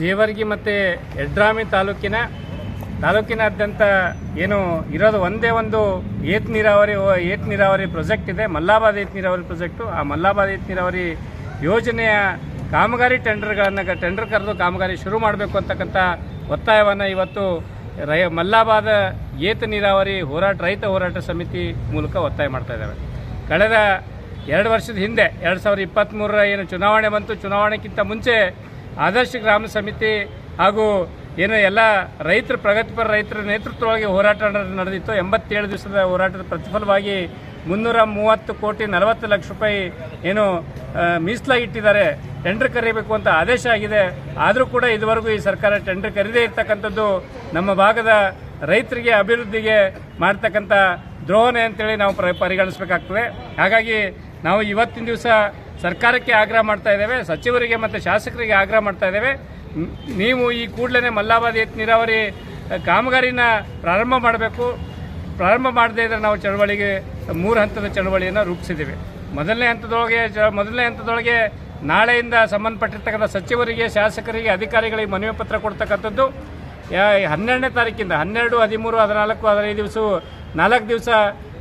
ಜೇವರ್ಗಿ ಮತ್ತು ಯಡ್ರಾಮಿ ತಾಲೂಕಿನ ತಾಲೂಕಿನಾದ್ಯಂತ ಏನು ಇರೋದು ಒಂದೇ ಒಂದು ಏತ್ ನೀರಾವರಿ ಏತ್ ನೀರಾವರಿ ಪ್ರಾಜೆಕ್ಟ್ ಇದೆ. ಮಲ್ಲಾಬಾದ್ ಏತ್ ನೀರಾವರಿ ಪ್ರೊಜೆಕ್ಟು ಆ ಮಲ್ಲಾಬಾದ್ ಏತ್ ನೀರಾವರಿ ಯೋಜನೆಯ ಕಾಮಗಾರಿ ಟೆಂಡರ್ಗಳನ್ನು ಟೆಂಡರ್ ಕರೆದು ಕಾಮಗಾರಿ ಶುರು ಮಾಡಬೇಕು ಅಂತಕ್ಕಂಥ ಒತ್ತಾಯವನ್ನು ಇವತ್ತು ರೈ ಮಲ್ಲಾಬಾದ ಏತ ನೀರಾವರಿ ಹೋರಾಟ, ರೈತ ಹೋರಾಟ ಸಮಿತಿ ಮೂಲಕ ಒತ್ತಾಯ ಮಾಡ್ತಾ ಇದ್ದಾವೆ. ಕಳೆದ ಎರಡು ವರ್ಷದ ಹಿಂದೆ, ಎರಡು ಸಾವಿರದ ಇಪ್ಪತ್ತ್ಮೂರರ ಏನು ಚುನಾವಣೆ ಬಂತು ಚುನಾವಣೆಗಿಂತ ಮುಂಚೆ ಆದರ್ಶ ಗ್ರಾಮ ಸಮಿತಿ ಹಾಗೂ ಏನು ಎಲ್ಲ ರೈತರ ಪ್ರಗತಿಪರ ರೈತರ ನೇತೃತ್ವವಾಗಿ ಹೋರಾಟ ನಡೆದಿತ್ತು. ಎಂಬತ್ತೇಳು ದಿವಸದ ಹೋರಾಟದ ಪ್ರತಿಫಲವಾಗಿ ಮುನ್ನೂರ ಮೂವತ್ತು ಕೋಟಿ ನಲವತ್ತು ಲಕ್ಷ ರೂಪಾಯಿ ಏನು ಮೀಸಲಾಗಿಟ್ಟಿದ್ದಾರೆ ಟೆಂಡರ್ ಕರೀಬೇಕು ಅಂತ ಆದೇಶ ಆಗಿದೆ. ಆದರೂ ಕೂಡ ಇದುವರೆಗೂ ಈ ಸರ್ಕಾರ ಟೆಂಡರ್ ಕರೀದೇ ಇರ್ತಕ್ಕಂಥದ್ದು ನಮ್ಮ ಭಾಗದ ರೈತರಿಗೆ, ಅಭಿವೃದ್ಧಿಗೆ ಮಾಡ್ತಕ್ಕಂಥ ದ್ರೋಹನೆ ಅಂತೇಳಿ ನಾವು ಪ್ರ- ಪರಿಗಣಿಸಬೇಕಾಗ್ತದೆ. ಹಾಗಾಗಿ ನಾವು ಇವತ್ತಿನ ದಿವಸ ಸರ್ಕಾರಕ್ಕೆ ಆಗ್ರಹ ಮಾಡ್ತಾ ಇದ್ದೇವೆ, ಸಚಿವರಿಗೆ ಮತ್ತು ಶಾಸಕರಿಗೆ ಆಗ್ರಹ ಮಾಡ್ತಾ ಇದ್ದೇವೆ. ನೀವು ಈ ಕೂಡಲೇ ಮಲ್ಲಾಬಾದ್ ಏತ್ ನೀರಾವರಿ ಕಾಮಗಾರಿನ ಪ್ರಾರಂಭ ಮಾಡಬೇಕು. ಪ್ರಾರಂಭ ಮಾಡದೇ ಇದ್ದರೆ ನಾವು ಚಳವಳಿಗೆ, ಮೂರು ಹಂತದ ಚಳವಳಿಯನ್ನು ರೂಪಿಸಿದ್ದೇವೆ. ಮೊದಲನೇ ಹಂತದೊಳಗೆ, ಚ- ಮೊದಲನೇ ಹಂತದೊಳಗೆ ನಾಳೆಯಿಂದ ಸಂಬಂಧಪಟ್ಟಿರ್ತಕ್ಕಂಥ ಸಚಿವರಿಗೆ, ಶಾಸಕರಿಗೆ, ಅಧಿಕಾರಿಗಳಿಗೆ ಮನವಿ ಪತ್ರ ಕೊಡ್ತಕ್ಕಂಥದ್ದು. ಹನ್ನೆರಡನೇ ತಾರೀಕಿಂದ, ಹನ್ನೆರಡು, ಹದಿಮೂರು, ಹದಿನಾಲ್ಕು, ಹದಿನೈದು ದಿವಸ ನಾಲ್ಕು ದಿವಸ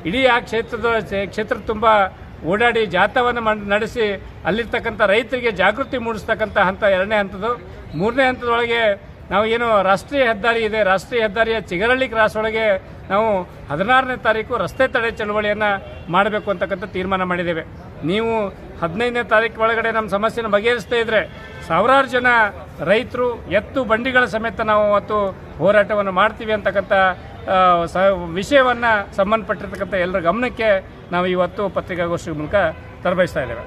ಇಡೀ ಆ ಕ್ಷೇತ್ರದ, ಕ್ಷೇತ್ರ ತುಂಬ ಓಡಾಡಿ ಜಾಥಾವನ್ನು ನಡೆಸಿ ಅಲ್ಲಿರ್ತಕ್ಕಂಥ ರೈತರಿಗೆ ಜಾಗೃತಿ ಮೂಡಿಸ್ತಕ್ಕಂಥ ಹಂತ ಎರಡನೇ ಹಂತದ್ದು. ಮೂರನೇ ಹಂತದೊಳಗೆ ನಾವು ಏನು ರಾಷ್ಟ್ರೀಯ ಹೆದ್ದಾರಿ ಇದೆ, ರಾಷ್ಟ್ರೀಯ ಹೆದ್ದಾರಿಯ ಚಿಗರಳ್ಳಿ ಕ್ರಾಸ್ ಒಳಗೆ ನಾವು ಹದಿನಾರನೇ ತಾರೀಕು ರಸ್ತೆ ತಡೆ ಚಳವಳಿಯನ್ನು ಮಾಡಬೇಕು ಅಂತಕ್ಕಂಥ ತೀರ್ಮಾನ ಮಾಡಿದ್ದೇವೆ. ನೀವು ಹದಿನೈದನೇ ತಾರೀಕು ಒಳಗಡೆ ನಮ್ಮ ಸಮಸ್ಯೆನ ಬಗೆಹರಿಸ್ತಾ ಇದ್ದರೆ ಸಾವಿರಾರು ಜನ ರೈತರು ಎತ್ತು ಬಂಡಿಗಳ ಸಮೇತ ನಾವು ಅವತ್ತು ಹೋರಾಟವನ್ನು ಮಾಡ್ತೀವಿ ಅಂತಕ್ಕಂಥ ಸ ವಿಷಯವನ್ನು ಸಂಬಂಧಪಟ್ಟಿರ್ತಕ್ಕಂಥ ಎಲ್ಲರ ಗಮನಕ್ಕೆ ನಾವು ಇವತ್ತು ಪತ್ರಿಕಾಗೋಷ್ಠಿ ಮೂಲಕ ತರಬಯಸ್ತಾ ಇದ್ದೇವೆ.